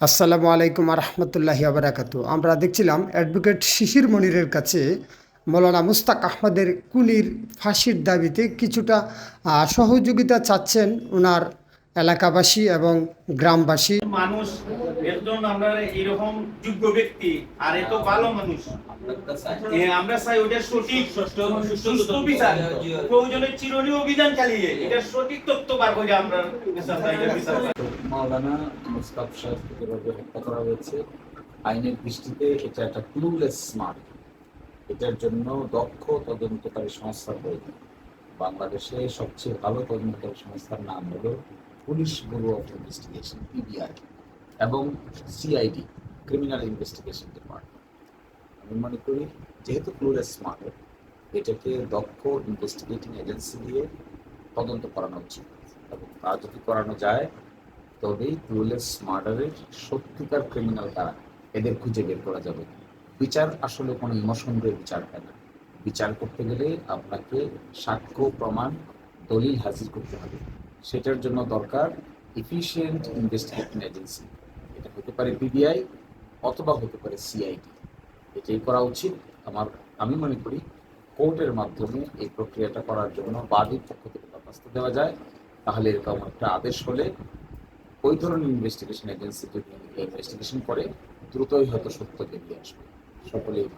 আসসালামু আলাইকুম রহমতুল্লাহি আবরাকাতু আমরা দেখছিলাম অ্যাডভোকেট শিশির মনিরের কাছে মৌলানা মুস্তাক আহমদের কুলির ফাঁসির দাবিতে কিছুটা সহযোগিতা চাচ্ছেন ওনার এলাকাবাসী এবং গ্রামবাসী। মানুষ একজন আমরা এরকম যোগ্য ব্যক্তি আর এত ভালো মানুষ। আমরা চাই ওটা সঠিক সুস্থ বিচার। প্রয়োজনে চিরনীয় অভিযান চালিয়ে এটা সঠিক তথ্য বার করে আমরা। মাওলানা মুস্তাফ সাহেবকে হত্যা করা হয়েছে আইনের দৃষ্টিতে এটা একটা ক্লুলেস স্মার্ট এটার জন্য দক্ষ তদন্তকারী সংস্থার প্রয়োজন। বাংলাদেশে সবচেয়ে ভালো তদন্তকারী সংস্থার নাম হলো police bureau of investigation PBI এবং সিআইডি ক্রিমিনাল ইনভেস্টিগেশন ডিপার্টমেন্ট আমি মনে করি, যেহেতু ক্লুলেস স্মার্ট এটাকে দক্ষ ইনভেস্টিগেটিং এজেন্সি দিয়ে তদন্ত করানো উচিত। এবং তা যদি করানো যায়, তবেই ক্লুলেস মার্ডারের সত্যিকার ক্রিমিনাল কারা এদের খুঁজে বের করা যাবে। বিচার আসলে কোনো ইমোশন দিয়ে বিচার হয় না। বিচার করতে গেলে আপনাকে সাক্ষ্য, প্রমাণ, দলিল হাজির করতে হবে। সেটার জন্য দরকার এফিসিয়েন্ট ইনভেস্টিগেশন এজেন্সি এটা হতে পারে পিবিআই অথবা হতে পারে সিআইডি এটাই করা উচিত। আমার, আমি মনে করি কোর্টের মাধ্যমে এই প্রক্রিয়াটা করার জন্য বাদীর পক্ষ থেকে দরখাস্ত দেওয়া যায়। তাহলে এরকম একটা আদেশ হলে ওই ধরনের ইনভেস্টিগেশন এজেন্সি যদি ইনভেস্টিগেশন করে, দ্রুতই হয়তো সত্য বেরিয়ে আসবে। সকলেই